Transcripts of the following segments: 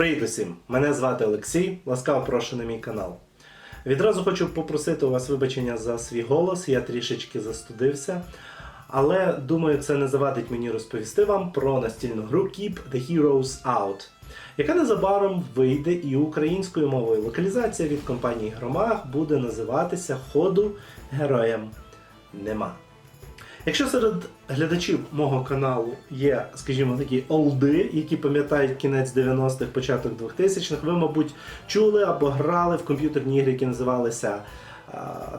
Привіт усім! Мене звати Олексій. Ласкаво прошу на мій канал. Відразу хочу попросити у вас вибачення за свій голос, я трішечки застудився. Але думаю, це не завадить мені розповісти вам про настільну гру Keep the Heroes Out, яка незабаром вийде і українською мовою. Локалізація від компанії Громах буде називатися Ходу героям нема. Якщо серед глядачів мого каналу є, скажімо, такі олди, які пам'ятають кінець 90-х, початок 2000-х, ви, мабуть, чули або грали в комп'ютерні ігри, які називалися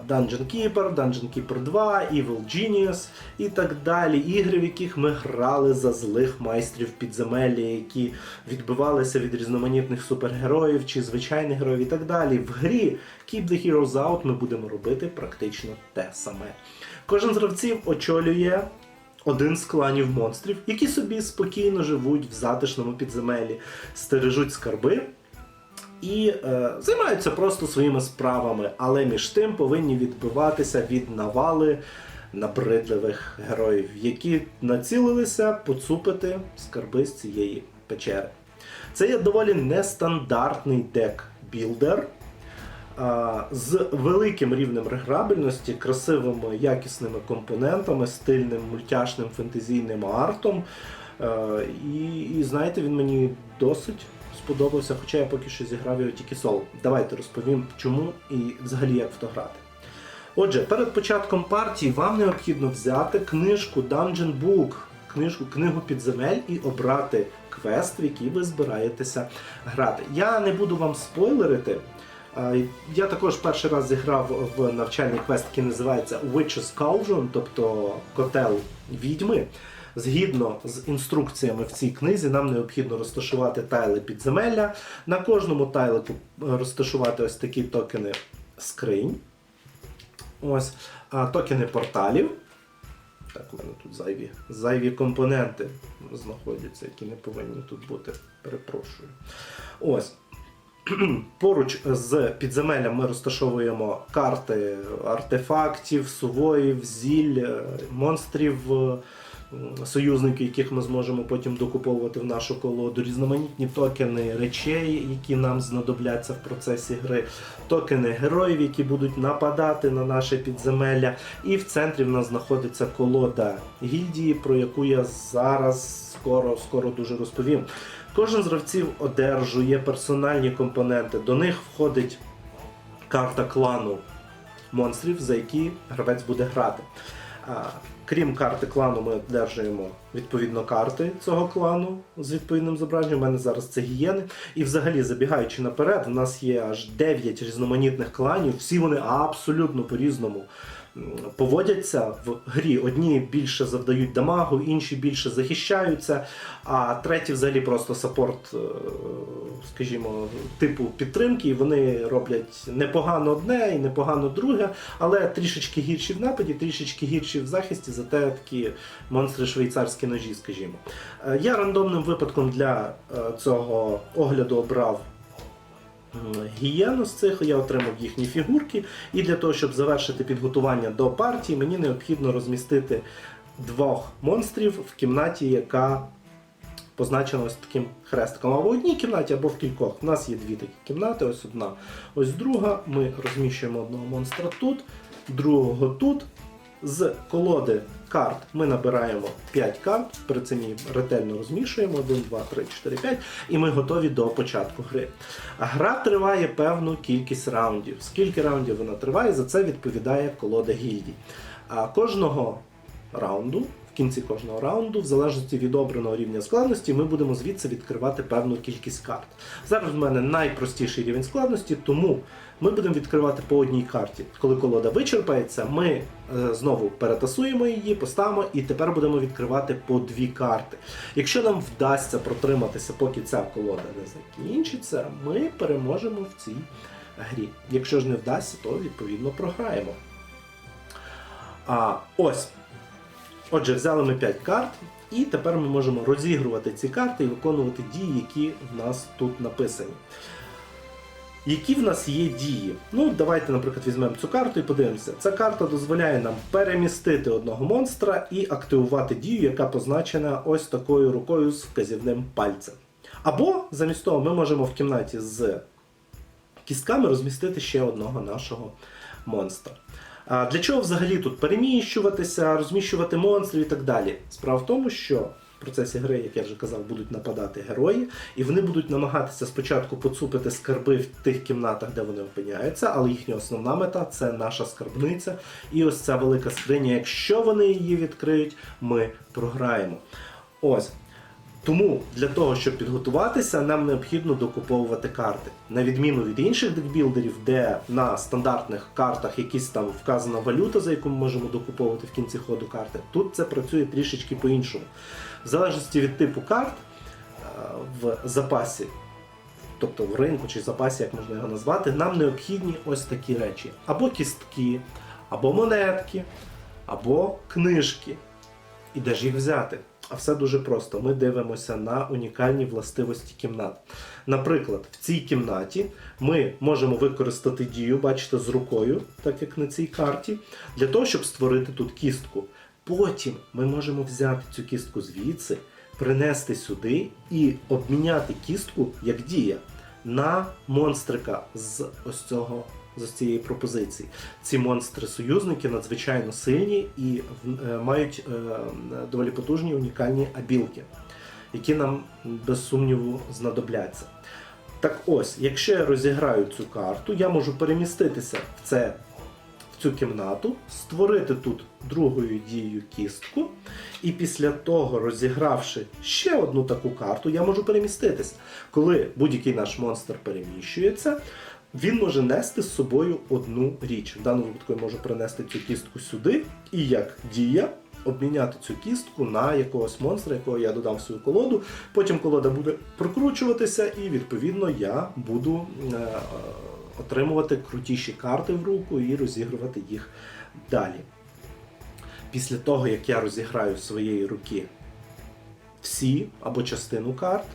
Dungeon Keeper, Dungeon Keeper 2, Evil Genius і так далі. Ігри, в яких ми грали за злих майстрів підземелля, які відбивалися від різноманітних супергероїв чи звичайних героїв і так далі. В грі Keep the Heroes Out ми будемо робити практично те саме. Кожен з гравців очолює один з кланів монстрів, які собі спокійно живуть в затишному підземеллі, стережуть скарби і е, займаються просто своїми справами, але між тим повинні відбиватися від навали набридливих героїв, які націлилися поцупити скарби з цієї печери. Це є доволі нестандартний дек-білдер а, з великим рівнем реграбельності, красивими якісними компонентами, стильним мультяшним фентезійним артом. Е, І, і знаєте, він мені досить сподобався, хоча я поки що зіграв його тільки соло. Давайте розповім, чому і взагалі як в то грати. Отже, перед початком партії вам необхідно взяти книжку Dungeon Book, книжку, книгу підземель і обрати квест, в який ви збираєтеся грати. Я не буду вам спойлерити. Я також перший раз зіграв в навчальний квест, який називається Witch's Cauldron, тобто котел відьми. Згідно з інструкціями в цій книзі, нам необхідно розташувати тайли підземелля. На кожному тайлику е, розташувати ось такі токени скринь. Ось токени порталів. Так, у мене тут зайві, зайві компоненти знаходяться, які не повинні тут бути. Перепрошую. Ось. Поруч з підземеллям ми розташовуємо карти артефактів, сувоїв, зіль, е, монстрів, союзників, яких ми зможемо потім докуповувати в нашу колоду, різноманітні токени речей, які нам знадобляться в процесі гри, токени героїв, які будуть нападати на наше підземелля. І в центрі в нас знаходиться колода гільдії, про яку я зараз скоро, скоро дуже розповім. Кожен з гравців одержує персональні компоненти. До них входить карта клану монстрів, за які гравець буде грати. Крім карти клану, ми одержуємо відповідно карти цього клану з відповідним зображенням. У мене зараз це гієни. І взагалі, забігаючи наперед, у нас є аж 9 різноманітних кланів, всі вони абсолютно по-різному поводяться в грі. Одні більше завдають дамагу, інші більше захищаються, а треті взагалі просто саппорт, е, скажімо, типу підтримки. І вони роблять непогано одне і непогано друге, але трішечки гірші в нападі, трішечки гірші в захисті, зате такі монстри швейцарські ножі, скажімо. Е, Я рандомним випадком для е, цього огляду обрав гієну з цих, я отримав їхні фігурки, і для того, щоб завершити підготування до партії, мені необхідно розмістити двох монстрів в кімнаті, яка позначена ось таким хрестиком. Або в одній кімнаті, або в кількох. У нас є дві такі кімнати, ось одна, ось друга. Ми розміщуємо одного монстра тут, другого тут. З колоди карт ми набираємо 5 карт, при її ретельно розмішуємо 1, 2, 3, 4, 5, і ми готові до початку гри. Гра триває певну кількість раундів. Скільки раундів вона триває, за це відповідає колода гільдій. А кожного раунду, в кінці кожного раунду, в залежності від обраного рівня складності, ми будемо звідси відкривати певну кількість карт. Зараз в мене найпростіший рівень складності, тому ми будемо відкривати по одній карті. Коли колода вичерпається, ми е, знову перетасуємо її, поставимо і тепер будемо відкривати по дві карти. Якщо нам вдасться протриматися, поки ця колода не закінчиться, ми переможемо в цій грі. Якщо ж не вдасться, то відповідно програємо. А ось. Отже, взяли ми 5 карт, і тепер ми можемо розігрувати ці карти і виконувати дії, які в нас тут написані. Які в нас є дії? Ну, давайте, наприклад, візьмемо цю карту і подивимося. Ця карта дозволяє нам перемістити одного монстра і активувати дію, яка позначена ось такою рукою з вказівним пальцем. Або замість того ми можемо в кімнаті з кістками розмістити ще одного нашого монстра. Для чого взагалі тут переміщуватися, розміщувати монстрів і так далі? Справа в тому, що в процесі гри, як я вже казав, будуть нападати герої, і вони будуть намагатися спочатку поцупити скарби в тих кімнатах, де вони опиняються, але їхня основна мета це наша скарбниця. І ось ця велика скриня. Якщо вони її відкриють, ми програємо. Ось. Тому для того, щоб підготуватися, нам необхідно докуповувати карти. На відміну від інших декбілдерів, де на стандартних картах якісь там вказана валюта, за яку ми можемо докуповувати в кінці ходу карти, тут це працює трішечки по-іншому. В залежності від типу карт е, в запасі, тобто в ринку чи запасі, як можна його назвати, нам необхідні ось такі речі: або кістки, або монетки, або книжки. І де ж їх взяти? А все дуже просто. Ми дивимося на унікальні властивості кімнат. Наприклад, в цій кімнаті ми можемо використати дію, бачите, з рукою, так як на цій карті, для того, щоб створити тут кістку. Потім ми можемо взяти цю кістку звідси, принести сюди і обміняти кістку як дія на монстрика з ось цього. З цієї пропозиції. Ці монстри-союзники надзвичайно сильні і е, мають е, доволі потужні унікальні абілки, які нам без сумніву знадобляться. Так ось, якщо я розіграю цю карту, я можу переміститися в, це, цю кімнату, створити тут другою дією кістку, і після того, розігравши ще одну таку карту, я можу переміститися. Коли будь-який наш монстр переміщується, він може нести з собою одну річ. В даному випадку я можу принести цю кістку сюди, і як дія обміняти цю кістку на якогось монстра, якого я додам в свою колоду. Потім колода буде прокручуватися, і відповідно я буду е, отримувати крутіші карти в руку і розігрувати їх далі. Після того, як я розіграю своєї руки всі або частину карт,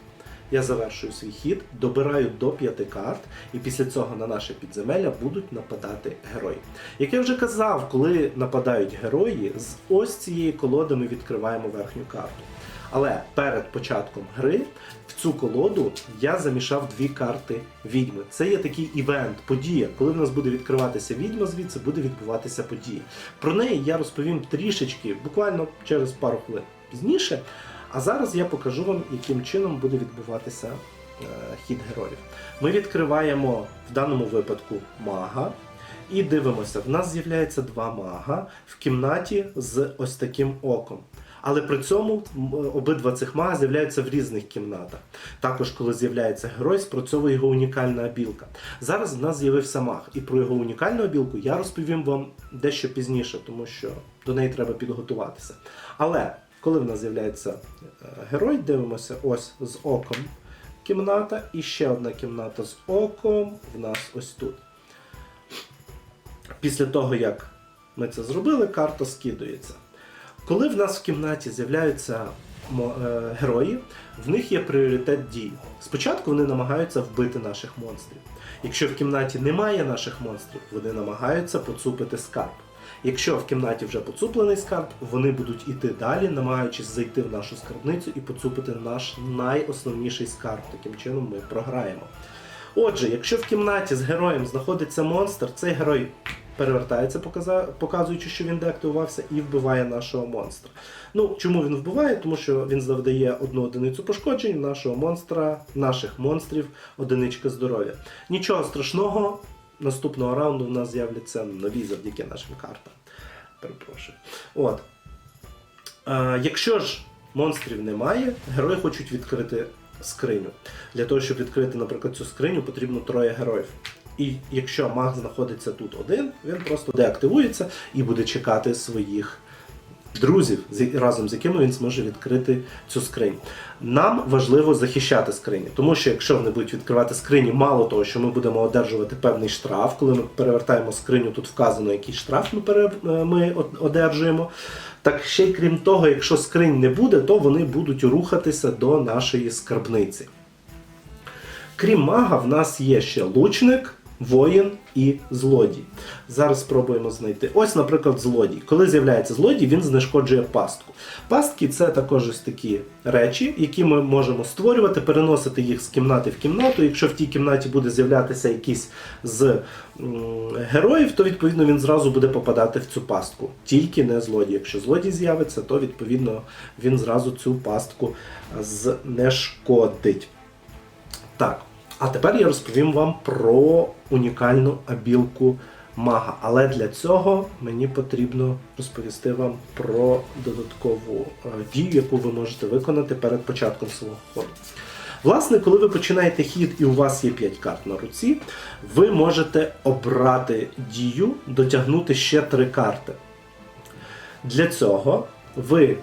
я завершую свій хід, добираю до п'яти карт, і після цього на наше підземелля будуть нападати герої. Як я вже казав, коли нападають герої, з ось цієї колоди ми відкриваємо верхню карту. Але перед початком гри в цю колоду я замішав дві карти відьми. Це є такий івент, подія. Коли в нас буде відкриватися відьма, звідси буде відбуватися подія. Про неї я розповім трішечки, буквально через пару хвилин пізніше. А зараз я покажу вам, яким чином буде відбуватися е, хід героїв. Ми відкриваємо в даному випадку мага. І дивимося, в нас з'являється два мага в кімнаті з ось таким оком. Але при цьому обидва цих мага з'являються в різних кімнатах. Також, коли з'являється герой, спрацьовує його унікальна обілка. Зараз в нас з'явився маг, і про його унікальну обілку я розповім вам дещо пізніше, тому що до неї треба підготуватися. Але коли в нас з'являється е, герой, дивимося ось з оком кімната, і ще одна кімната з оком в нас ось тут. Після того, як ми це зробили, карта скидується. Коли в нас в кімнаті з'являються е, герої, в них є пріоритет дій. Спочатку вони намагаються вбити наших монстрів. Якщо в кімнаті немає наших монстрів, вони намагаються поцупити скарб. Якщо в кімнаті вже поцуплений скарб, вони будуть іти далі, намагаючись зайти в нашу скарбницю і поцупити наш найосновніший скарб. Таким чином ми програємо. Отже, якщо в кімнаті з героєм знаходиться монстр, цей герой перевертається, показуючи, що він деактивувався, і вбиває нашого монстра. Ну, чому він вбиває? Тому що він завдає одну одиницю пошкоджень нашого монстра, наших монстрів, одиничка здоров'я. Нічого страшного, наступного раунду в нас з'являться нові завдяки нашим картам. Перепрошую. От. Е, якщо ж монстрів немає, герої хочуть відкрити скриню. Для того, щоб відкрити, наприклад, цю скриню, потрібно троє героїв. І якщо маг знаходиться тут один, він просто деактивується і буде чекати своїх друзів, разом з якими він зможе відкрити цю скриню. Нам важливо захищати скрині, тому що якщо вони будуть відкривати скрині, мало того, що ми будемо одержувати певний штраф, коли ми перевертаємо скриню, тут вказано, який штраф ми, пере, е, ми одержуємо. Так ще й крім того, якщо скринь не буде, то вони будуть рухатися до нашої скарбниці. Крім мага, в нас є ще лучник воїн і злодій. Зараз спробуємо знайти. Ось, наприклад, злодій. Коли з'являється злодій, він знешкоджує пастку. Пастки це також ось такі речі, які ми можемо створювати, переносити їх з кімнати в кімнату. Якщо в тій кімнаті буде з'являтися якийсь з героїв, то відповідно він зразу буде попадати в цю пастку. Тільки не злодій. Якщо злодій з'явиться, то відповідно він зразу цю пастку знешкодить. Так, а тепер я розповім вам про унікальну абілку мага. Але для цього мені потрібно розповісти вам про додаткову е, дію, яку ви можете виконати перед початком свого ходу. Власне, коли ви починаєте хід і у вас є 5 карт на руці, ви можете обрати дію, дотягнути ще 3 карти. Для цього ви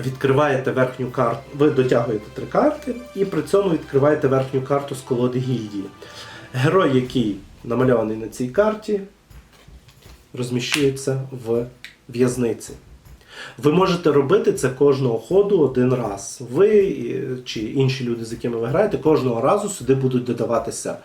відкриваєте верхню карту, ви дотягуєте три карти і при цьому відкриваєте верхню карту з колоди гільдії. Герой, який намальований на цій карті, розміщується в в'язниці. Ви можете робити це кожного ходу один раз. Ви чи інші люди, з якими ви граєте, кожного разу сюди будуть додаватися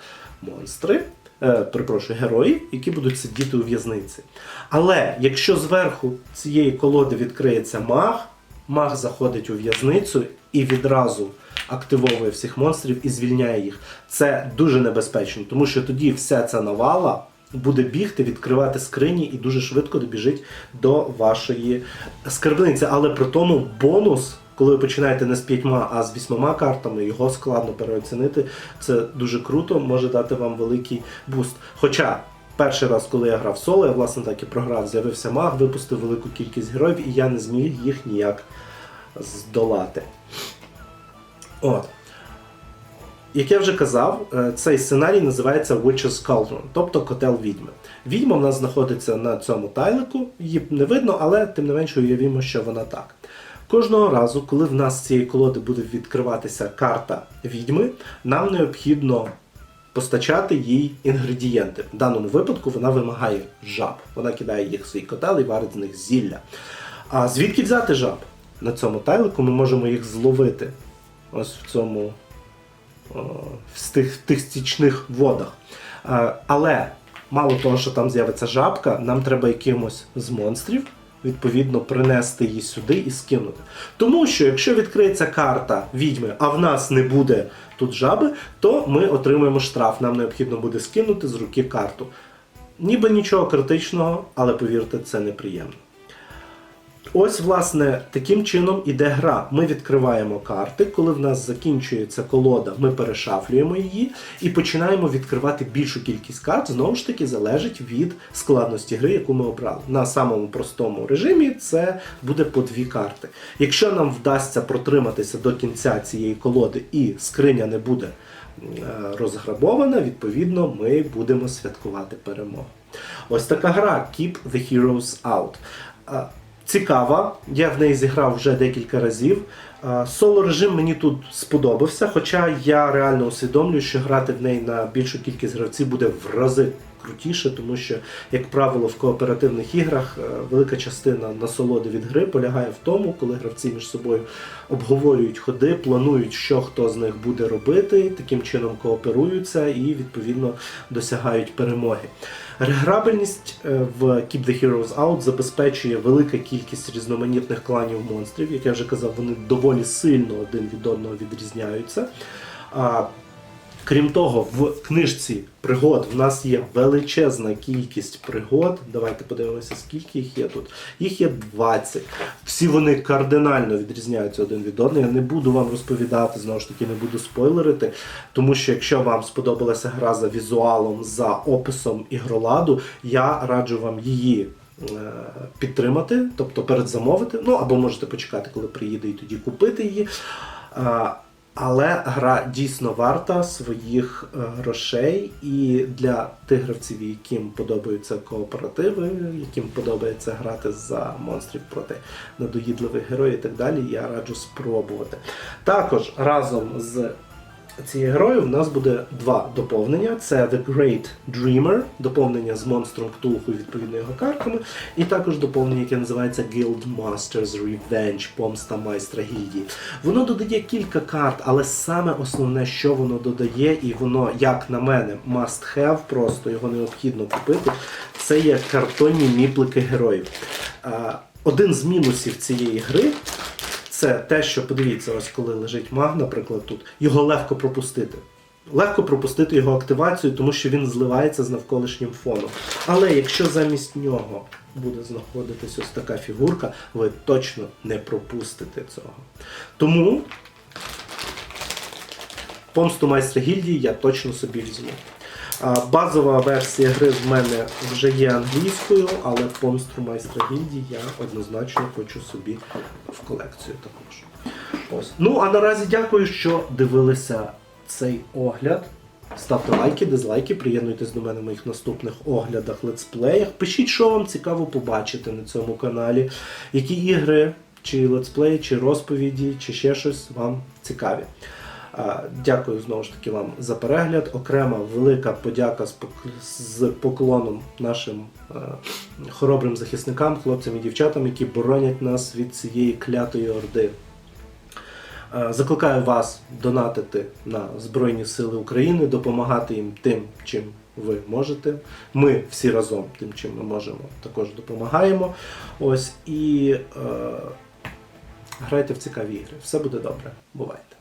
монстри, е, перепрошую, герої, які будуть сидіти у в'язниці. Але якщо зверху цієї колоди відкриється маг, маг заходить у в'язницю і відразу активовує всіх монстрів і звільняє їх. Це дуже небезпечно, тому що тоді вся ця навала буде бігти, відкривати скрині і дуже швидко добіжить до вашої скарбниці. Але при тому бонус. Коли ви починаєте не з п'ятьма, а з вісьмома картами, його складно переоцінити. Це дуже круто, може дати вам великий буст. Хоча перший раз, коли я грав соло, я власне так і програв, з'явився маг, випустив велику кількість героїв, і я не зміг їх ніяк здолати. От. Як я вже казав, е, цей сценарій називається Witch's Cauldron, тобто котел відьми. Відьма в нас знаходиться на цьому тайлику, її не видно, але тим не менше уявімо, що вона так. Кожного разу, коли в нас з цієї колоди буде відкриватися карта відьми, нам необхідно постачати їй інгредієнти. В даному випадку вона вимагає жаб. Вона кидає їх в свій котел і варить з них зілля. А звідки взяти жаб? На цьому тайлику ми можемо їх зловити. Ось в цьому в тих, тих стічних водах. Але мало того, що там з'явиться жабка, нам треба якимось з монстрів. Відповідно, принести її сюди і скинути. Тому що якщо відкриється карта відьми, а в нас не буде тут жаби, то ми отримаємо штраф. Нам необхідно буде скинути з руки карту. Ніби нічого критичного, але повірте, це неприємно. Ось, власне, таким чином іде гра. Ми відкриваємо карти. Коли в нас закінчується колода, ми перешафлюємо її і починаємо відкривати більшу кількість карт. Знову ж таки, залежить від складності гри, яку ми обрали. На самому простому режимі це буде по дві карти. Якщо нам вдасться протриматися до кінця цієї колоди і скриня не буде е, розграбована, відповідно, ми будемо святкувати перемогу. Ось така гра Keep the Heroes Out. Цікава, я в неї зіграв вже декілька разів. Соло режим мені тут сподобався, хоча я реально усвідомлюю, що грати в неї на більшу кількість гравців буде в рази крутіше, тому що, як правило, в кооперативних іграх е, велика частина насолоди від гри полягає в тому, коли гравці між собою обговорюють ходи, планують, що хто з них буде робити, таким чином кооперуються і відповідно досягають перемоги. Реграбельність е, в Keep the Heroes Out забезпечує велика кількість різноманітних кланів монстрів. Як я вже казав, вони доволі сильно один від одного відрізняються. Крім того, в книжці пригод в нас є величезна кількість пригод. Давайте подивимося, скільки їх є тут. Їх є 20. Всі вони кардинально відрізняються один від одного. Я не буду вам розповідати, знову ж таки, не буду спойлерити, тому що якщо вам сподобалася гра за візуалом, за описом ігроладу, я раджу вам її. е, Підтримати, тобто передзамовити, ну або можете почекати, коли приїде, і тоді купити її. Але гра дійсно варта своїх е, грошей, і для тих гравців, яким подобаються кооперативи, яким подобається грати за монстрів проти надоїдливих героїв і так далі, я раджу спробувати. Також разом з цієї герої в нас буде два доповнення: це The Great Dreamer, доповнення з монстром Ктулху і відповідно його картками, і також доповнення, яке називається Guild Masters Revenge, помста майстра гільдії. Воно додає кілька карт, але саме основне, що воно додає, і воно, як на мене, must have, просто його необхідно купити. Це є картонні міплики героїв. Один з мінусів цієї гри це те, що подивіться, ось коли лежить маг, наприклад, тут, його легко пропустити. Легко пропустити його активацію, тому що він зливається з навколишнім фоном. Але якщо замість нього буде знаходитись ось така фігурка, ви точно не пропустите цього. Тому помсту майстра гільдії я точно собі візьму. Базова версія гри в мене вже є англійською, але помсту майстра гільдії я однозначно хочу собі в колекцію також. Ось. Ну а наразі дякую, що дивилися цей огляд. Ставте лайки, дизлайки, приєднуйтесь до мене в моїх наступних оглядах, летсплеях. Пишіть, що вам цікаво побачити на цьому каналі, які ігри, чи летсплеї, чи розповіді, чи ще щось вам цікаві. Дякую знову ж таки вам за перегляд. Окрема велика подяка з поклоном нашим е, хоробрим захисникам, хлопцям і дівчатам, які боронять нас від цієї клятої орди. Е, Закликаю вас донатити на Збройні Сили України, допомагати їм тим, чим ви можете. Ми всі разом тим, чим ми можемо, також допомагаємо. Ось і е, грайте в цікаві ігри. Все буде добре. Бувайте!